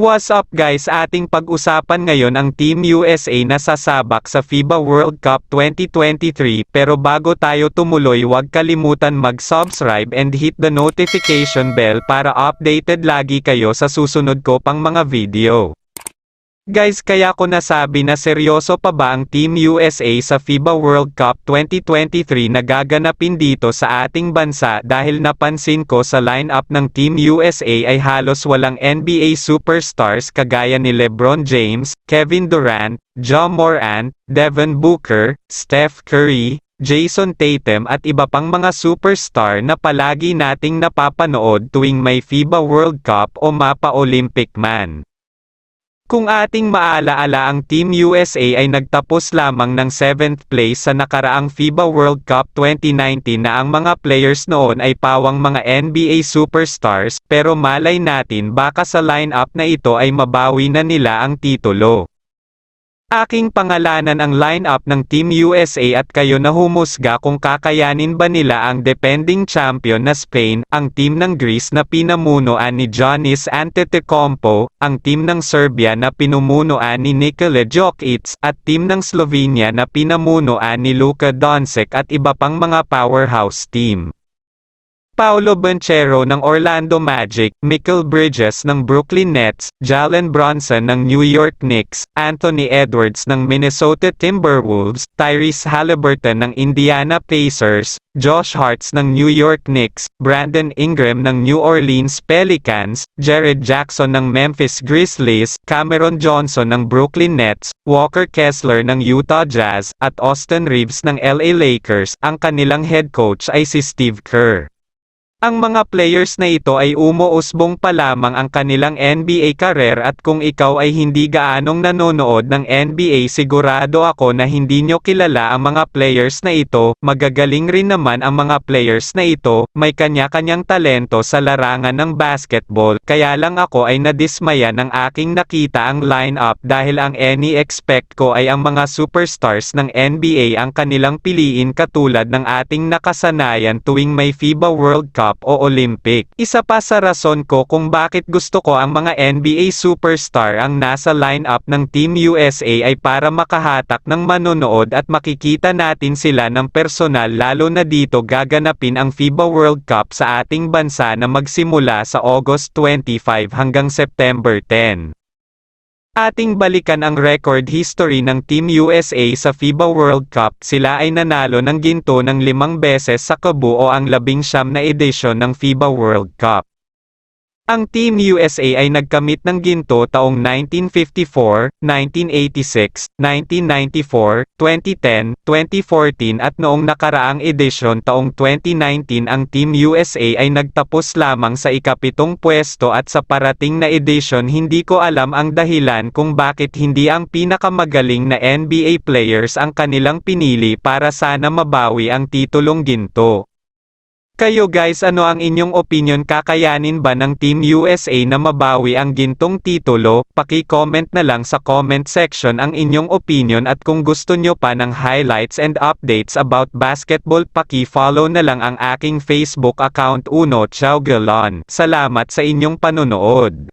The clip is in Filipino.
What's up guys ating pag-usapan ngayon ang Team USA na sasabak sa FIBA World Cup 2023 pero bago tayo tumuloy huwag kalimutan mag-subscribe and hit the notification bell para updated lagi kayo sa susunod ko pang mga video. Guys kaya ko nasabi na seryoso pa ba ang Team USA sa FIBA World Cup 2023 na gaganapin dito sa ating bansa dahil napansin ko sa lineup ng Team USA ay halos walang NBA superstars kagaya ni LeBron James, Kevin Durant, Ja Morant, Devin Booker, Steph Curry, Jason Tatum at iba pang mga superstar na palagi nating napapanood tuwing may FIBA World Cup o Mapa Olympic man. Kung ating maalaala ang Team USA ay nagtapos lamang ng 7th place sa nakaraang FIBA World Cup 2019 na ang mga players noon ay pawang mga NBA superstars, pero malay natin baka sa lineup na ito ay mabawi na nila ang titulo. Aking pangalanan ang lineup ng Team USA at kayo na humusga kung kakayanin ba nila ang defending champion na Spain, ang team ng Greece na pinamunuan ni Giannis Antetokounmpo, ang team ng Serbia na pinumunuan ni Nikola Jokic, at team ng Slovenia na pinamunuan ni Luka Doncic at iba pang mga powerhouse team. Paolo Banchero ng Orlando Magic, Mikal Bridges ng Brooklyn Nets, Jalen Bronson ng New York Knicks, Anthony Edwards ng Minnesota Timberwolves, Tyrese Halliburton ng Indiana Pacers, Josh Harts ng New York Knicks, Brandon Ingram ng New Orleans Pelicans, Jared Jackson ng Memphis Grizzlies, Cameron Johnson ng Brooklyn Nets, Walker Kessler ng Utah Jazz, at Austin Reeves ng LA Lakers, ang kanilang head coach ay si Steve Kerr. Ang mga players na ito ay umuusbong pa lamang ang kanilang NBA career at kung ikaw ay hindi gaanong nanonood ng NBA sigurado ako na hindi nyo kilala ang mga players na ito, magagaling rin naman ang mga players na ito, may kanya-kanyang talento sa larangan ng basketball, kaya lang ako ay nadismaya ng aking nakita ang lineup dahil ang any expect ko ay ang mga superstars ng NBA ang kanilang piliin katulad ng ating nakasanayan tuwing may FIBA World Cup Cup o Olympic. Isa pa sa rason ko kung bakit gusto ko ang mga NBA superstar ang nasa lineup ng Team USA ay para makahatak ng manonood at makikita natin sila ng personal lalo na dito gaganapin ang FIBA World Cup sa ating bansa na magsimula sa August 25 hanggang September 10. Ating balikan ang record history ng Team USA sa FIBA World Cup. Sila ay nanalo ng ginto ng limang beses sa kabuo ang labing siyam na edisyon ng FIBA World Cup. Ang Team USA ay nagkamit ng ginto taong 1954, 1986, 1994, 2010, 2014 at noong nakaraang edisyon taong 2019 ang Team USA ay nagtapos lamang sa ikapitong pwesto at sa parating na edisyon hindi ko alam ang dahilan kung bakit hindi ang pinakamagaling na NBA players ang kanilang pinili para sana mabawi ang titulong ginto. Kayo guys ano ang inyong opinion kakayanin ba ng Team USA na mabawi ang gintong titulo? Paki-comment na lang sa comment section ang inyong opinion at kung gusto nyo pa ng highlights and updates about basketball paki-follow na lang ang aking Facebook account Uno Chao Galon. Salamat sa inyong panonood.